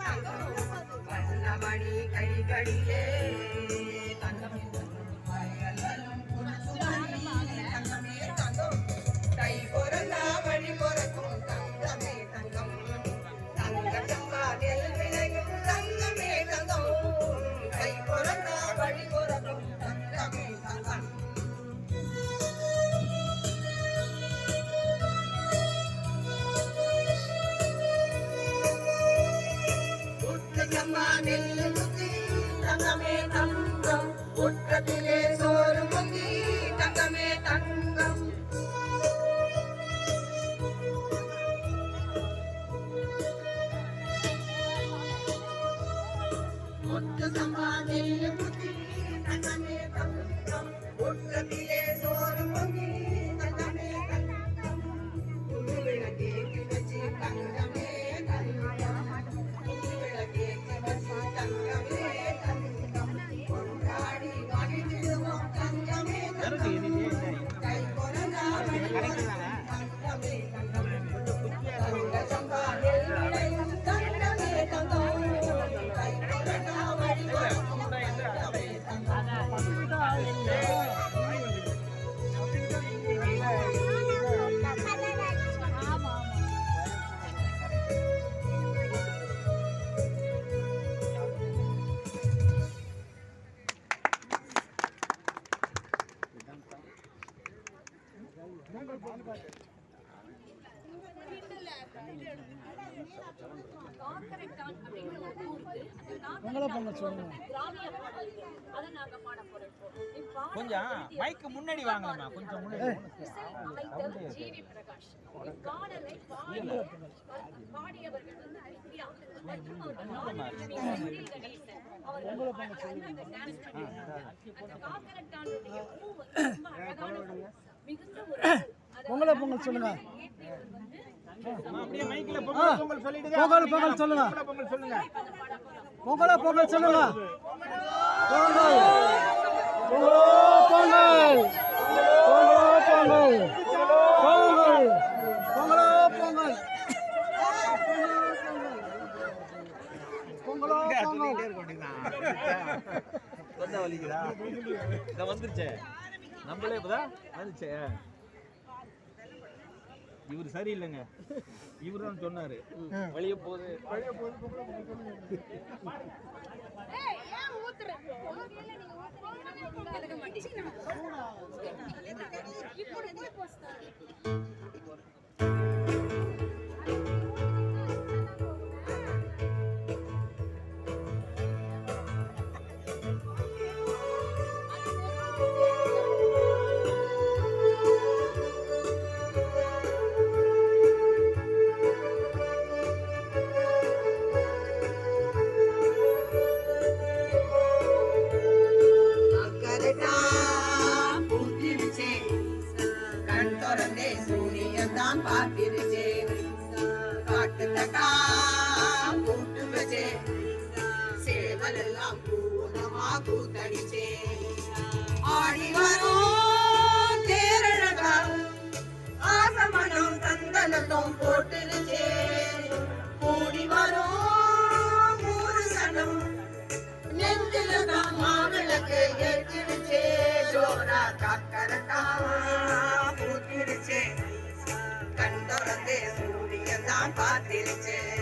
बाजूला माडी काही कडीले nuestra காக்கரைக்கான் அப்படிங்கிற ஒரு ஊர் இருக்கு. அந்த உங்களை பொங்கல் சொல்லுங்க கிராமிய பாடல் இருக்கு. அதை நாங்க பாட போறோம் இப்போ. இப்பாடல் கொஞ்சம் மைக்கு முன்னாடி வாங்கலாமா கொஞ்சம் முன்னாடி இசை அமைத்தவர் ஜி.வி. பிரகாஷ். இப்பாடலை பாடிய- பாடியவர்கள் வந்து பிரியா மற்றும் அவர்கள் நாடுலட்சுமி சுனில் கணேசன் அவர்கள் பாடி அந்த dance பண்ணியிருந்தாங்க. அந்த காக்கரட்டானுடைய பூ வந்து ரொம்ப அழகான பூ. மிகுந்த ஒரு பூ. அதை பொங்கலை பொங்கல் சொல்லுங்க இயற்றியவர் வந்து அம்மா, அப்படியே மைக்ல பொங்கல் பொங்கல் சொல்லிடுங்க பொங்கல் பொங்கல் சொல்லுங்க பொங்கல் பொங்கல் சொல்லுங்க. பொங்கலை பொங்கல் சொல்லுங்க. பொங்கல் பொங்கலோ பொங்கல். பொங்கலோ பொங்கல். பொங்கல். பொங்கலோ பொங்கல். பொங்கலோ பொங்கல். சொல்லிட்டே இருக்க வேண்டியதுதான் தொண்டை வலிக்குதா? இத வந்துருச்சே. நம்மளே இப்பதான் வந்துச்சே இவர் சரியில்லைங்க. இவரு தான் சொன்னாரு. வழிய போகுது. வழிய போது சூரியன்தான் காட்டுத்தக்கா கூட்டு வச்சே சேவல் எல்லாம் பூனமா கூத்தடிச்சே ஆடி வரும் தேரழகா ஆசமனம் தந்தனத்தும் போட்டுருச்சே கூடி வரும் ஊரு சனம் நெஞ்சில தான் மாவிளக்கு ஏற்றிடுச்சே ஜோரா காக்கரை stay.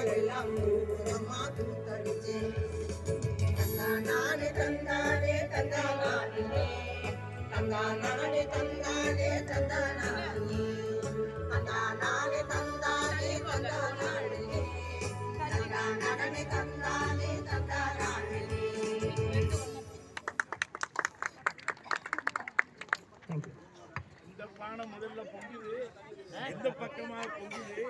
பகலாம் அம்மா தூத்தடிச்சே தந்தா நானே தந்தானே தந்தா நானே தந்தா நானே தந்தானே தந்தா நானே தந்தா நானே தந்தானே தந்தா நானே தந்தா நானே தந்தா வானம் முதல்ல பொங்குது. எந்த பக்கமாக பொங்குது?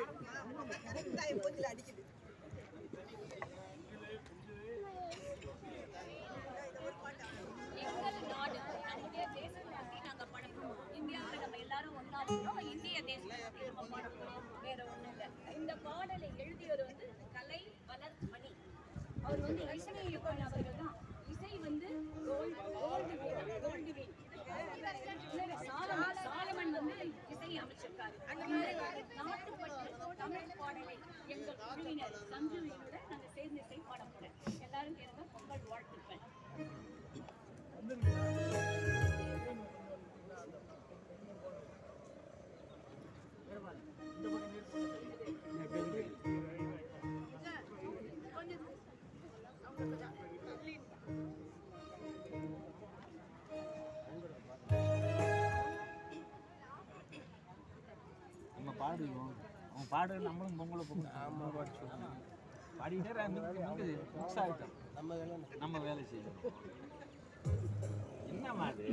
இந்தியாவில் நம்ம எல்லாரும் ஒன்றா இந்திய தேசத்தை நம்ம பாடப்போம் ஒன்றும் இல்லை. இந்த பாடலை எழுதியவர் வந்து கலை வளர்மணி. அவர் வந்து இசை அவர்கள் தான். இசை வந்து I'm doing பாடு நம்மளும் பொங்கலை பொங்கல் ஆமா பாடிட்டே மிக்ஸ் ஆகிட்டோம் நம்ம வேலை நம்ம வேலை செய்யணும். என்னம்மா அது?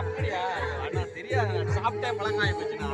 அப்படியா? தெரியாது. சாப்பிட்டே பழங்காயம் வச்சுனா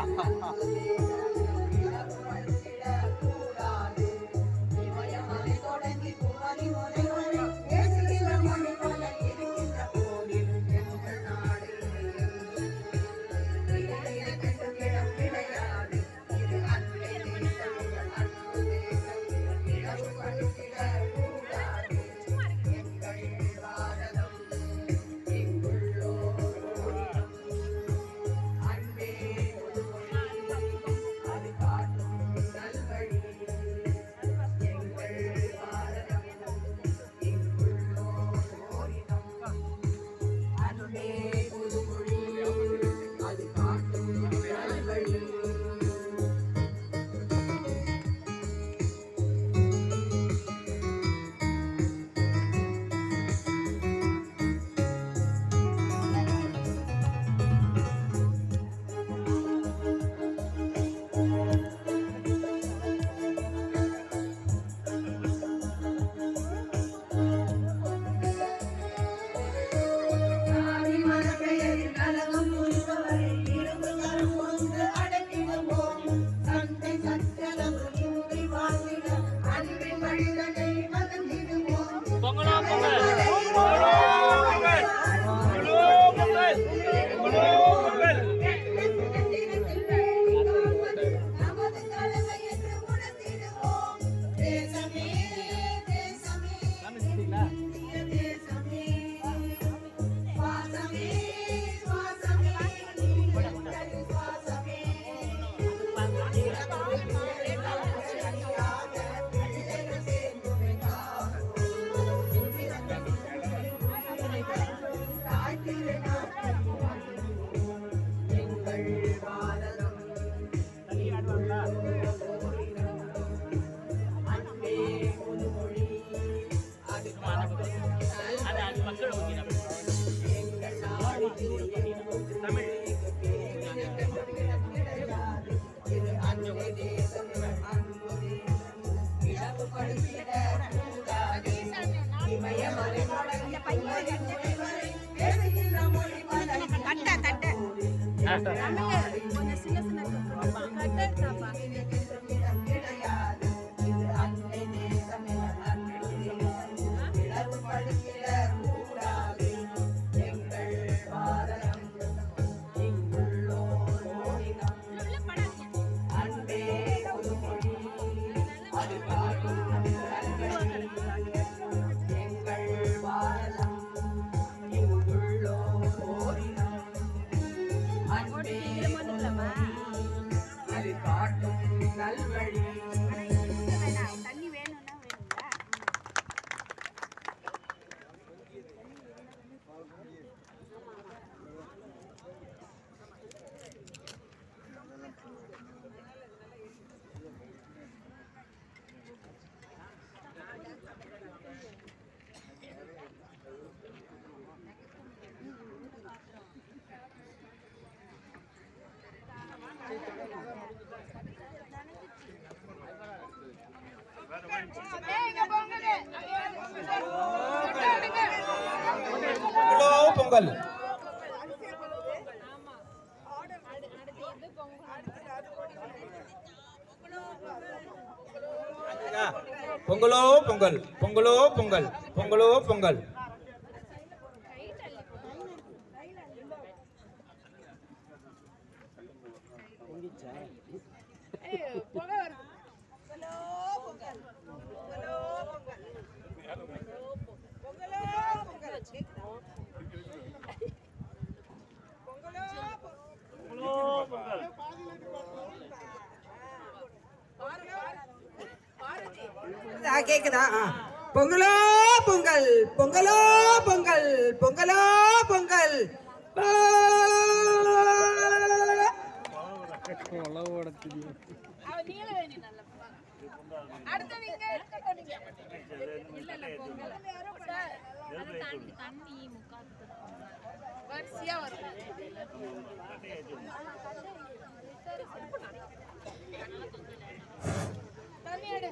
Mà hai. பொங்கல் பொங்கலோ பொங்கல். பொங்கலோ பொங்கல். பொங்கலோ பொங்கல். கேக்குதா பொங்கலோ பொங்கல் பொங்கலோ பொங்கல் பொங்கலோ பொங்கல் வரிசையா வரும் தண்ணி எடு.